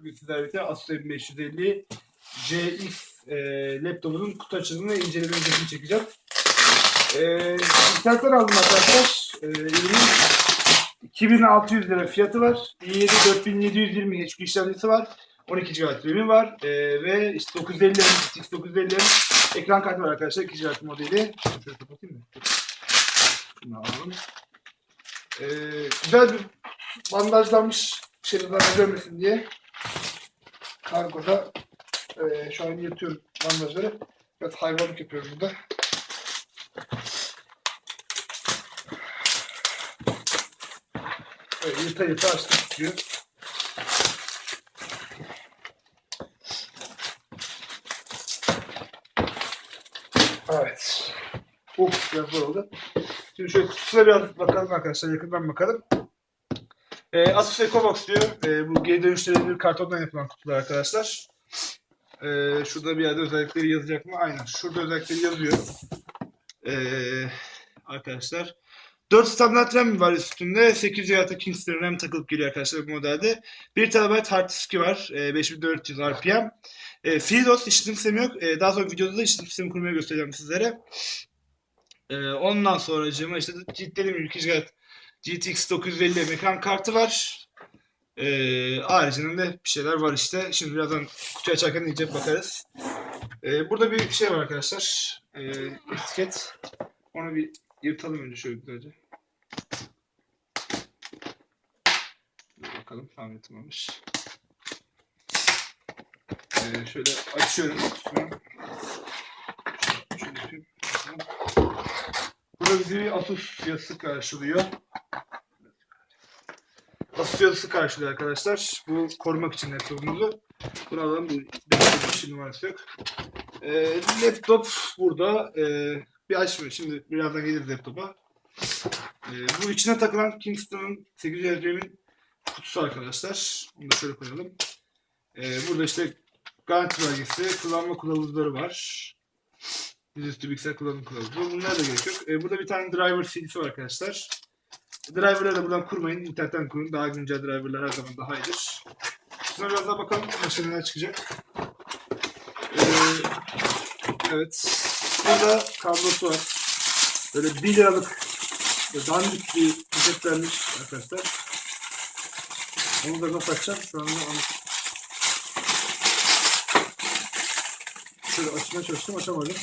Birlikte Asus M550 CX e, laptopunun kutu açılımını ve inceleme videosunu çekeceğim. E, internetten aldım arkadaşlar. E, ürünün 2600 lira fiyatı var. i7 4720 HP işlemcisi var. 12 GB RAM'i var. E, ve işte 950 M, GTX 950 M ekran kartı var arkadaşlar. 2 GB modeli. Şöyle kapatayım mı? Şunu alalım. E, güzel bir bandajlanmış şeylerden görmesin diye kargoda e, şu an yırtıyorum bandajları. Biraz hayvanlık yapıyorum burada. Böyle yırta yırta açtım tutuyor. Evet. Biraz zor oldu. Şimdi şöyle kutusuna biraz bakalım arkadaşlar yakından bakalım. E, Asus EcoBox diyor. E, bu geri dönüştürülebilir kartondan yapılan kutular arkadaşlar. E, şurada bir yerde özellikleri yazacak mı? Aynen. Şurada özellikleri yazıyor. E, arkadaşlar. 4 standart RAM var üstünde. 8 GB Kingston RAM takılıp geliyor arkadaşlar bu modelde. 1 TB hard diski var. E, 5400 RPM. E, FreeDOS işletim sistemi yok. E, daha sonra videoda da işletim sistemi kurmayı göstereceğim sizlere. E, ondan sonra işte dediğim gibi 2 GB GTX 950 ekran kartı var. Ee, haricinde bir şeyler var işte. Şimdi birazdan kutuyu açarken iyice bakarız. Ee, burada bir şey var arkadaşlar. Ee, etiket. Onu bir yırtalım önce şöyle güzelce. Dur bakalım tam yırtılmamış. Ee, şöyle açıyorum kutusunu. Yapayım. Burada bizi bir Asus yazısı karşılıyor. Asus yazısı karşılıyor arkadaşlar. Bu korumak için laptopumuzu. Bunu alalım. Bu bir şey numarası yok. Ee, laptop burada. Ee, bir açmıyor. Şimdi birazdan geliriz laptopa. Ee, bu içine takılan Kingston'ın 8 RAM'in kutusu arkadaşlar. Bunu da şöyle koyalım. Ee, burada işte garanti belgesi, kullanma kılavuzları var. Dizüstü bilgisayar kullanım kılavuzu. Bunlara da gerek yok. Ee, burada bir tane driver CD'si var arkadaşlar. Driver'ları da buradan kurmayın. internetten kurun. Daha güncel driver'lar her zaman daha iyidir. Şuna biraz daha bakalım. Başka neler çıkacak. Ee, evet. Burada kablosu var. Böyle 1 liralık dandik bir paket vermiş arkadaşlar. Onu da nasıl açacağım? Şu anda onu... Şöyle açmaya çalıştım. Açamadım.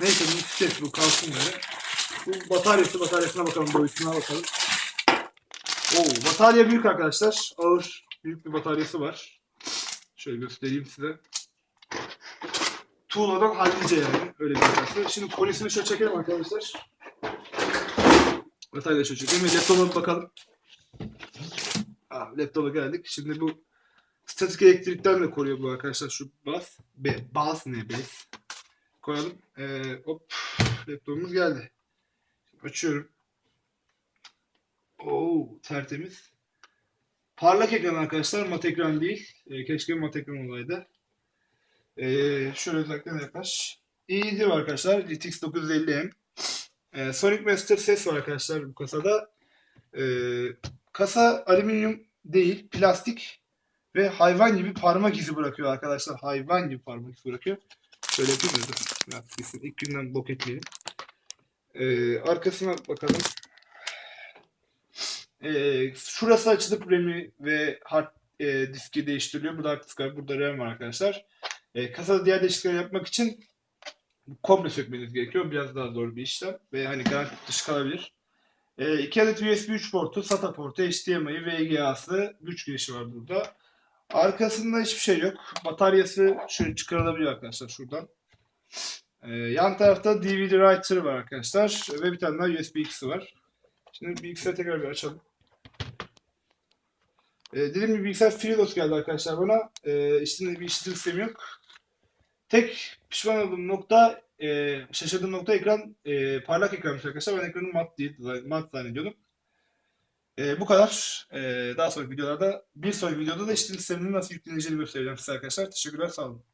Neyse bunu tutacak. Bu kalsın böyle. Bu bataryası, bataryasına bakalım, boyutuna bakalım. Oo, batarya büyük arkadaşlar. Ağır, büyük bir bataryası var. Şöyle göstereyim size. Tuğladan hallice yani. Öyle bir bataryası. Şimdi kolisini şöyle çekelim arkadaşlar. Bataryayı şöyle çekelim laptopa bakalım. Ah, laptopa geldik. Şimdi bu statik elektrikten de koruyor bu arkadaşlar. Şu bas. Be, bas ne? Bas. Koyalım. Ee, hop. Laptopumuz geldi. Açıyorum. Oo tertemiz. Parlak ekran arkadaşlar. Mat ekran değil. Ee, keşke mat ekran olaydı. Ee, şöyle özellikle yaklaş. İyi var arkadaşlar. GTX 950M. Ee, Sonic Master ses var arkadaşlar bu kasada. Ee, kasa alüminyum değil. Plastik. Ve hayvan gibi parmak izi bırakıyor arkadaşlar. Hayvan gibi parmak izi bırakıyor. Şöyle yapayım da. İlk günden bok etmeyelim. Ee, arkasına bakalım. Ee, şurası açılıp RAM'i ve hard e, diski değiştiriliyor. Burada hard disk var, burada RAM var arkadaşlar. Ee, kasada diğer değişiklikleri yapmak için komple sökmeniz gerekiyor. Biraz daha zor bir işlem ve hani garanti dışı kalabilir. Ee, iki adet USB 3 portu, SATA portu, HDMI, VGA'sı, güç girişi var burada. Arkasında hiçbir şey yok. Bataryası şöyle çıkarılabiliyor arkadaşlar şuradan. Ee, yan tarafta DVD writer var arkadaşlar ve bir tane daha USB X'i var. Şimdi bilgisayarı tekrar bir açalım. Ee, dediğim gibi bilgisayar FreeDOS geldi arkadaşlar bana. Ee, içinde bir işletim sistemi yok. Tek pişman olduğum nokta, e, şaşırdığım nokta ekran e, parlak ekranmış arkadaşlar. Ben ekranı mat değil, mat zannediyordum. Ee, bu kadar. Ee, daha sonraki videolarda, bir sonraki videoda da işletim sisteminin nasıl yükleneceğini göstereceğim size arkadaşlar. Teşekkürler, sağ olun.